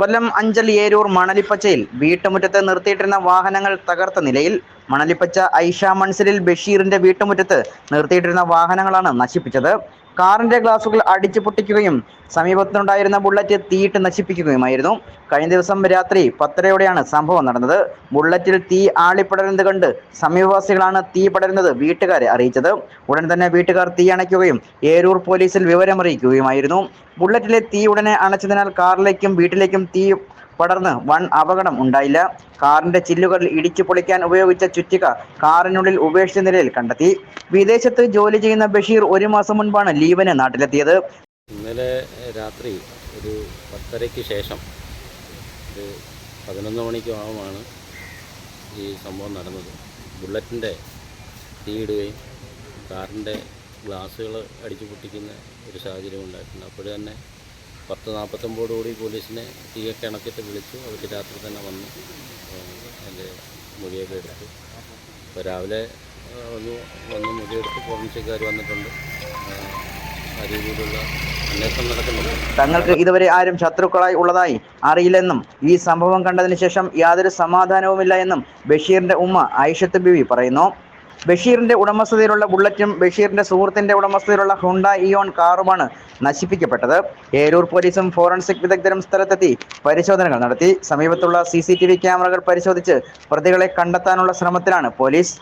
കൊല്ലം അഞ്ചൽ ഏരൂർ മണലിപ്പച്ചയിൽ വീട്ടുമുറ്റത്ത് നിർത്തിയിട്ടിരുന്ന വാഹനങ്ങൾ തകർത്ത നിലയിൽ മണലിപ്പച്ച ഐഷ മൺസിലിൽ ബഷീറിന്റെ വീട്ടുമുറ്റത്ത് നിർത്തിയിട്ടിരുന്ന വാഹനങ്ങളാണ് നശിപ്പിച്ചത്. കാറിന്റെ ഗ്ലാസുകൾ അടിച്ചു പൊട്ടിക്കുകയും സമീപത്തുണ്ടായിരുന്ന ബുള്ളറ്റ് തീയിട്ട് നശിപ്പിക്കുകയുമായിരുന്നു. കഴിഞ്ഞ ദിവസം രാത്രി പത്തരയോടെയാണ് സംഭവം നടന്നത്. ബുള്ളറ്റിൽ തീ ആളിപ്പടരുന്നത് കണ്ട് സമീപവാസികളാണ് തീ പടരുന്നത് വീട്ടുകാരെ അറിയിച്ചത്. ഉടൻ തന്നെ വീട്ടുകാർ തീ അണയ്ക്കുകയും ഏരൂർ പോലീസിൽ വിവരമറിയിക്കുകയുമായിരുന്നു. ബുള്ളറ്റിലെ തീ ഉടനെ അണച്ചതിനാൽ കാറിലേക്കും വീട്ടിലേക്കും തീ പടർന്ന് വൻ അപകടം ഉണ്ടായില്ല. കാറിന്റെ ചില്ലുകൾ ഇടിച്ചു പൊളിക്കാൻ ഉപയോഗിച്ച ചുറ്റിക കാറിനുള്ളിൽ ഉപേക്ഷിച്ച നിലയിൽ കണ്ടെത്തി. വിദേശത്ത് ജോലി ചെയ്യുന്ന ബഷീർ ഒരു മാസം മുൻപാണ് ലീവന് നാട്ടിലെത്തിയത്. ഇന്നലെ രാത്രി ഒരു പത്തരയ്ക്ക് ശേഷം ഒരു പതിനൊന്ന് മണിക്കുമാണ് ഈ സംഭവം നടന്നത്. ബുള്ളറ്റിന്റെ തീയിടുകയും കാറിന്റെ ഗ്ലാസ്സുകൾ അടിച്ചു പൊട്ടിക്കുന്ന ഒരു സാഹചര്യം ഉണ്ടായിട്ടുണ്ട്. അപ്പോൾ തന്നെ പത്ത് നാൽപ്പത്തൊമ്പതോടുകൂടി പോലീസിനെ തീയൊക്കെ കിണക്കിട്ട് വിളിച്ചു. അവർ രാത്രി തന്നെ വന്നു എന്റെ മൊഴിയൊക്കെ എടുത്തു. അപ്പോൾ രാവിലെ വന്നു വന്ന് മൊഴിയെടുത്ത് ഫോറൻസിക്കാർ വന്നിട്ടുണ്ട്. ആ, രീതിയിലുള്ള തങ്ങൾക്ക് ഇതുവരെ ആരും ശത്രുക്കളായി ഉള്ളതായി അറിയില്ലെന്നും ഈ സംഭവം കണ്ടതിന് ശേഷം യാതൊരു സമാധാനവുമില്ല എന്നും ബഷീറിന്റെ ഉമ്മ ഐഷത്ത് ബിവി പറയുന്നു. ബഷീറിന്റെ ഉടമസ്ഥതയിലുള്ള ബുള്ളറ്റും ബഷീറിന്റെ സുഹൃത്തിന്റെ ഉടമസ്ഥതയിലുള്ള ഹുണ്ട ഇയോൺ കാറുമാണ് നശിപ്പിക്കപ്പെട്ടത്. ഏരൂർ പോലീസും ഫോറൻസിക് വിദഗ്ധരും സ്ഥലത്തെത്തി പരിശോധനകൾ നടത്തി. സമീപത്തുള്ള സി ക്യാമറകൾ പരിശോധിച്ച് പ്രതികളെ കണ്ടെത്താനുള്ള ശ്രമത്തിലാണ് പോലീസ്.